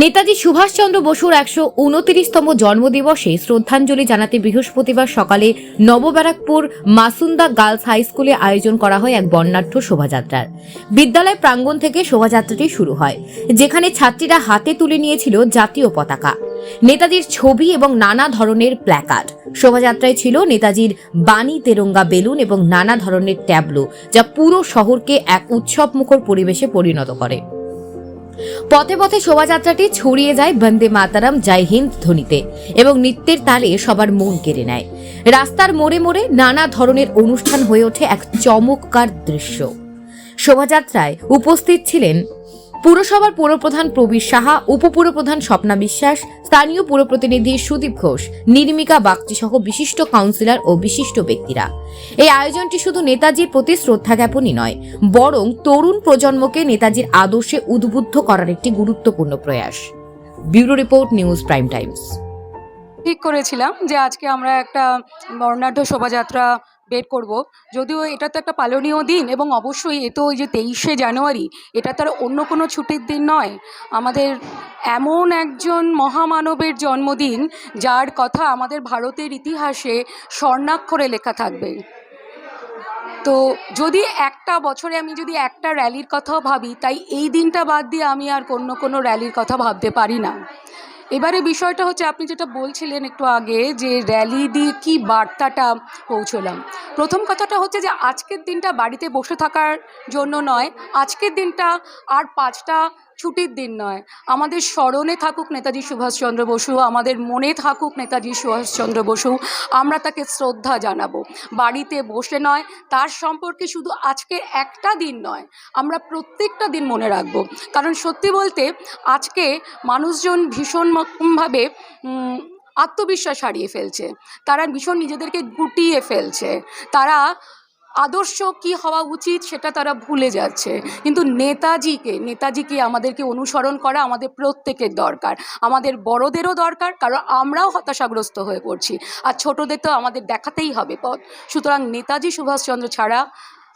নেতাজি সুভাষচন্দ্র বসুর একশো উনত্রিশতম জন্মদিবসে শ্রদ্ধাঞ্জলি জানাতে বৃহস্পতিবার সকালে নবব্যারাকপুর মাসুন্দা গার্লস হাই স্কুলে আয়োজন করা হয় এক বর্ণাঢ্য শোভাযাত্রার। বিদ্যালয় প্রাঙ্গণ থেকে শোভাযাত্রাটি শুরু হয়, যেখানে ছাত্রীরা হাতে তুলে নিয়েছিল জাতীয় পতাকা। নেতাজির ছবি এবং নানা ধরনের প্ল্যাকার্ড। শোভাযাত্রায় ছিল নেতাজির বাণী তেরঙ্গা বেলুন এবং নানা ধরনের ট্যাবলো, যা পুরো শহরকে এক উৎসবমুখর পরিবেশে পরিণত করে। পথে পথে শোভাযাত্রাটি ছড়িয়ে যায় বন্দে মাতারাম, জয় হিন্দ ধ্বনিতে এবং নৃত্যের তালে সবার মন কেড়ে নেয়। রাস্তার মোড়ে মোড়ে নানা ধরনের অনুষ্ঠান হয়ে ওঠে এক চমৎকার দৃশ্য। শোভাযাত্রায় উপস্থিত ছিলেন পুরসভার পুরপ্রধান প্রবীর সাহা, উপপুরপ্রধান স্বপ্না বিশ্বাস, স্থানীয় পুরপ্রতিনিধি সুদীপ ঘোষ, নির্মিকা বাগচি সহ বিশিষ্ট কাউন্সিলর ও বিশিষ্ট ব্যক্তিরা। এই আয়োজনটি শুধু নেতাজির প্রতি শ্রদ্ধা জ্ঞাপনই নয়, বরং তরুণ প্রজন্মকে নেতাজির আদর্শে উদ্বুদ্ধ করার একটি গুরুত্বপূর্ণ প্রয়াস। Bureau report, news prime times. ঠিক করেছিলাম যে আজকে আমরা একটা বর্ণাঢ্য শোভাযাত্রা বের করব। যদিও এটা তো একটা পালনীয় দিন এবং অবশ্যই এ তো ওই যে তেইশে জানুয়ারি, এটা তার অন্য কোনো ছুটির দিন নয়। আমাদের এমন একজন মহামানবের জন্মদিন, যার কথা আমাদের ভারতের ইতিহাসে স্বর্ণাক্ষরে লেখা থাকবে। তো যদি একটা বছরে আমি যদি একটা র্যালির কথাও ভাবি, তাই এই দিনটা বাদ দিয়ে আমি আর অন্য কোনো র্যালির কথা ভাবতে পারি না। এবারে বিষয়টা হচ্ছে, আপনি যেটা বলছিলেন একটু আগে যে র্যালি দিয়ে কি বার্তাটা পৌঁছলাম। প্রথম কথাটা হচ্ছে যে, আজকের দিনটা বাড়িতে বসে থাকার জন্য নয়, আজকের দিনটা আর পাঁচটা ছুটির দিন নয়। আমাদের স্মরণে থাকুক নেতাজি সুভাষচন্দ্র বসু, আমাদের মনে থাকুক নেতাজি সুভাষচন্দ্র বসু, আমরা তাকে শ্রদ্ধা জানাব। বাড়িতে বসে নয়, তার সম্পর্কে শুধু আজকে একটা দিন নয়, আমরা প্রত্যেকটা দিন মনে রাখব। কারণ সত্যি বলতে, আজকে মানুষজন ভীষণ রকমভাবে আত্মবিশ্বাস হারিয়ে ফেলছে। তারা ভীষণ নিজেদেরকে গুটিয়ে ফেলছে। তারা আদর্শ কি হওয়া উচিত সেটা তারা ভুলে যাচ্ছে। কিন্তু নেতাজিকে নেতাজিকে আমাদেরকে অনুসরণ করা আমাদের প্রত্যেকের দরকার। আমাদের বড়দেরও দরকার কারণ আমরাও হতাশাগ্রস্ত হয়ে পড়ছি। আর ছোটদের তো আমাদের দেখাতেই হবে পথ। সুতরাং নেতাজি সুভাষচন্দ্র ছাড়া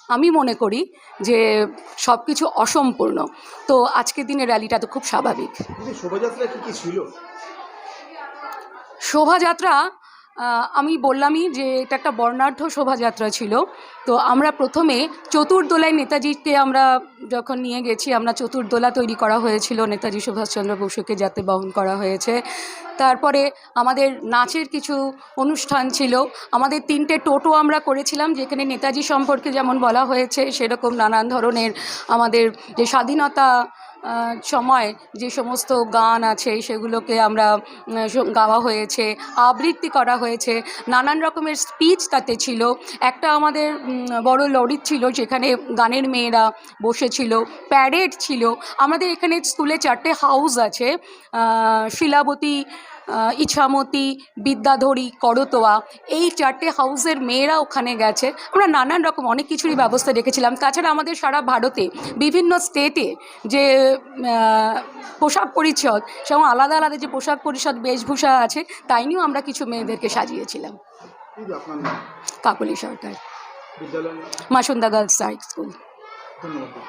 আমি মনে করি যে সব কিছু অসম্পূর্ণ। তো আজকের দিনে র্যালিটা তো খুব স্বাভাবিক। শোভাযাত্রা কি কি ছিল? শোভাযাত্রা আমি বললামই যে এটা একটা বর্ণাঢ্য শোভাযাত্রা ছিল। তো আমরা প্রথমে চতুর্দোলায় নেতাজিকে আমরা যখন নিয়ে গেছি, আমরা চতুর্দোলা তৈরি করা হয়েছিল। নেতাজি সুভাষচন্দ্র বসুকে যাতে বহন করা হয়েছে। তারপরে আমাদের নাচের কিছু অনুষ্ঠান ছিল। আমাদের তিনটে টোটো আমরা করেছিলাম, যেখানে নেতাজি সম্পর্কে যেমন বলা হয়েছে, সেরকম নানান ধরনের আমাদের যে স্বাধীনতা সময় যে সমস্ত গান আছে সেগুলোকে আমরা গাওয়া হয়েছে, আবৃত্তি করা হয়েছে, নানান রকমের স্পিচ তাতে ছিল। একটা আমাদের বড় লরি ছিল যেখানে গানের মেয়েরা বসেছিল প্যারেড ছিল। আমাদের এখানে স্কুলে চারটে হাউস আছে শিলাবতী ইছামতি বিদ্যাধরী করতোয়া এই চারটে হাউসের মেয়েরা ওখানে গেছে। আমরা নানান রকম অনেক কিছুরই ব্যবস্থা রেখেছিলাম। তাছাড়া আমাদের সারা ভারতে বিভিন্ন স্টেটে যে পোশাক পরিচ্ছদ সেরকম আলাদা আলাদা যে পোশাক পরিচ্ছদ বেশভূষা আছে তাই নিয়েও আমরা কিছু মেয়েদেরকে সাজিয়েছিলাম। Kakali Sarkar. Masunda girls high school. ধন্যবাদ।